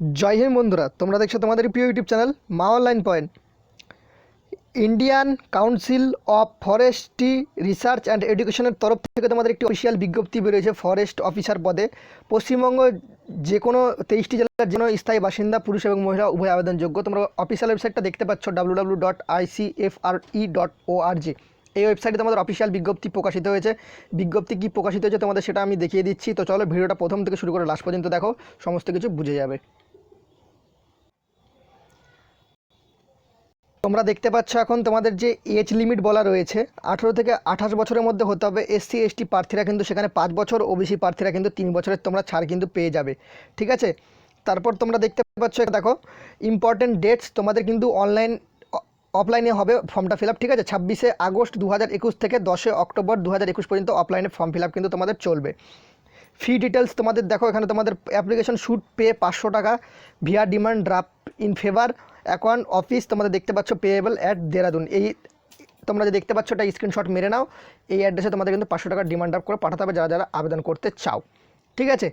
জয় হিন্দ বন্ধুরা, তোমরা দেখছ তোমাদের প্রিয় YouTube channel Maa online point. Indian council of forestry research and এডুকেশনের তরফ থেকে তোমাদের একটি অফিসিয়াল বিজ্ঞপ্তি বেরিয়েছে ফরেস্ট অফিসার পদে। পশ্চিমবঙ্গ যে কোনো তেইশটি জেলার যেন স্থায়ী বাসিন্দা, পুরুষ এবং মহিলা উভয় আবেদনযোগ্য। তোমরা অফিসিয়াল ওয়েবসাইটটা দেখতে পাচ্ছ W W dot ICFRE dot O এই ওয়েবসাইটে তোমাদের অফিসিয়াল বিজ্ঞপ্তি প্রকাশিত হয়েছে। বিজ্ঞপ্তি কী প্রকাশিত হয়েছে তোমাদের সেটা আমি দেখিয়ে দিচ্ছি। তো চলো ভিডিওটা প্রথম থেকে শুরু করে লাস্ট পর্যন্ত দেখো, সমস্ত কিছু বুঝে যাবে। তোমরা দেখতে পাচ্ছ এখন তোমাদের যে এজ লিমিট বলা রয়েছে, আঠেরো থেকে আঠাশ বছরের মধ্যে হতে হবে এসসি এসটি প্রার্থীরা কিন্তু সেখানে পাঁচ বছর ওবিসি প্রার্থীরা কিন্তু তিন বছরের তোমরা ছাড় কিন্তু পেয়ে যাবে, ঠিক আছে? তারপর তোমরা দেখতে পাচ্ছ দেখো ইম্পর্টেন্ট ডেটস তোমাদের কিন্তু অনলাইন অফলাইনে হবে ফর্মটা ফিল ঠিক আছে? ছাব্বিশে আগস্ট দু হাজার একুশ থেকে দশে অক্টোবর দু হাজার একুশ পর্যন্ত অফলাইনে ফর্ম ফিল কিন্তু তোমাদের চলবে। ফি ডিটেলস তোমাদের দেখো, এখানে তোমাদের অ্যাপ্লিকেশন শুট পে পাঁচশো টাকা। Via demand draft in favour account office তোমাদের দেখতে পাচ্ছ পেয়েবল অ্যাট দেরাদুন এই তোমরা যে দেখতে পাচ্ছ এটা স্ক্রিনশট মেরে নাও। এই অ্যাড্রেসে তোমাদের কিন্তু পাঁচশো টাকা ডিমান্ড ড্রাফট করে পাঠাতে হবে যারা যারা আবেদন করতে চাও। ঠিক আছে?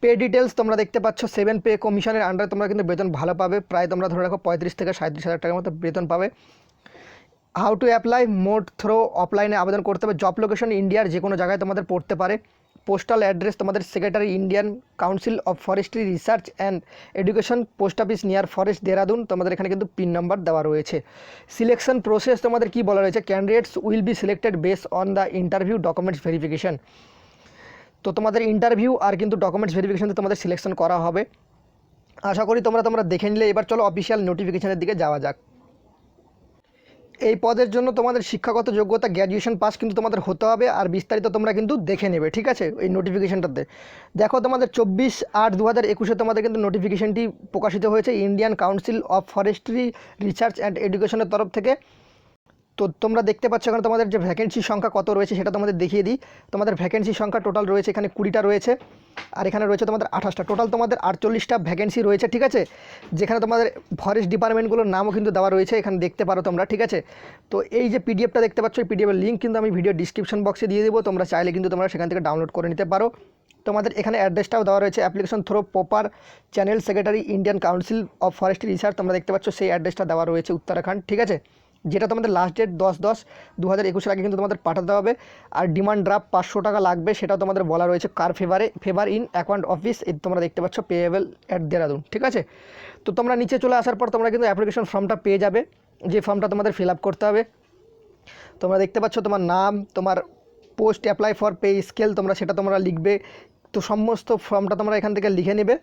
পে ডিটেলস তোমরা দেখতে পাচ্ছ সেভেন পে কমিশনের আন্ডারে তোমরা কিন্তু বেতন ভালো পাবে। প্রায় তোমরা ধরে রাখো পঁয়ত্রিশ থেকে সাঁত্রিশ হাজার টাকার মতো বেতন পাবে। How to apply mode through অফলাইনে আবেদন করতে হবে। জব লোকেশন ইন্ডিয়ার যে কোনো জায়গায় তোমাদের পড়তে পারে। পোস্টাল অ্যাড্রেস তোমাদের secretary Indian council of forestry research and education post office near forest Dehradun তোমাদের এখানে কিন্তু পিন নাম্বার দেওয়া রয়েছে। সিলেকশন প্রসেস তোমাদের কি বলা রয়েছে? Candidates will be selected base on the interview documents verification তো তোমাদের ইন্টারভিউ আর কিন্তু ডকুমেন্টস ভেরিফিকেশন তোমাদের সিলেকশন করা হবে। আশা করি তোমরা তোমরা দেখে নিলে। এবার চলো অফিসিয়াল নোটিফিকেশনের দিকে যাওয়া যাক। এই পদের জন্য তোমাদের শিক্ষাগত যোগ্যতা গ্র্যাজুয়েশন পাস কিন্তু তোমাদের হতে হবে, আর বিস্তারিত তোমরা কিন্তু দেখে নেবে, ঠিক আছে? এই নোটিফিকেশানটাতে দেখো তোমাদের চব্বিশ আট দু হাজার একুশে তোমাদের কিন্তু নোটিফিকেশানটি প্রকাশিত হয়েছে Indian council of forestry research and এডুকেশনের তরফ থেকে। তো তোমরা দেখতে পাচ্ছ এখানে তোমাদের যে ভ্যাকেন্সির সংখ্যা কত রয়েছে সেটা তোমাদের দেখিয়ে দিই। তোমাদের ভ্যাকেন্সির সংখ্যা টোটাল রয়েছে এখানে কুড়িটা রয়েছে আর এখানে রয়েছে তোমাদের আঠাশটা। টোটাল তোমাদের আটচল্লিশটা ভ্যাকেন্সি রয়েছে, ঠিক আছে? যেখানে তোমাদের ফরেস্ট ডিপার্টমেন্টগুলোর নামও কিন্তু দেওয়া রয়েছে, এখানে দেখতে পারো তোমরা, ঠিক আছে? তো এই যে পিডিএফটা দেখতে পাচ্ছ, এই পিডিএফের লিঙ্ক কিন্তু আমি ভিডিও ডিসক্রিপশন বক্সে দিয়ে দেবো, তোমরা চাইলে কিন্তু তোমরা সেখান থেকে ডাউনলোড করে নিতে পারো। তোমাদের এখানে অ্যাড্রেসটাও দেওয়া রয়েছে application through proper channel secretary Indian council of forestry research তোমরা দেখতে পাচ্ছ, সেই অ্যাড্রেসটা দেওয়া রয়েছে উত্তরাখণ্ড, ঠিক আছে? যেটা তোমাদের লাস্ট ডেট দশ দশ দু হাজার একুশের আগে কিন্তু তোমাদের পাঠাতে হবে। আর ডিমান্ড ড্রাফট পাঁচশো টাকা লাগবে, সেটাও তোমাদের বলা রয়েছে কার ফেভারে ফেভার ইন অ্যাকাউন্ট অফিস এই তোমরা দেখতে পাচ্ছ পেয়েবল অ্যাট দেরাদুন ঠিক আছে? তো তোমরা নিচে চলে আসার পর তোমরা কিন্তু অ্যাপ্লিকেশন ফর্মটা পেয়ে যাবে, যে ফর্মটা তোমাদের ফিল আপ করতে হবে। তোমরা দেখতে পাচ্ছ তোমার নাম, তোমার post apply for pay scale তোমরা সেটা তোমরা লিখবে। তো সমস্ত ফর্মটা তোমরা এখান থেকে লিখে নেবে।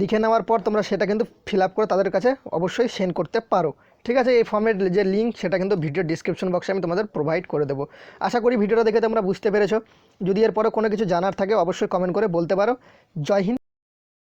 লিখে নেওয়ার পর তোমরা সেটা কিন্তু ফিল আপ করে তাদের কাছে অবশ্যই সেন্ড করতে পারো। ঠিক আছে, এই ফর্মের যে লিঙ্ক সেটা কিন্তু ভিডিও ডিসক্রিপশন বক্সে আমি তোমাদের প্রোভাইড করে দেবো। আশা করি ভিডিওটা দেখে তোমরা বুঝতে পেরেছ। যদি এরপরও কোনো কিছু জানার থাকে, অবশ্যই কমেন্ট করে বলতে পারো। জয় হিন্দ।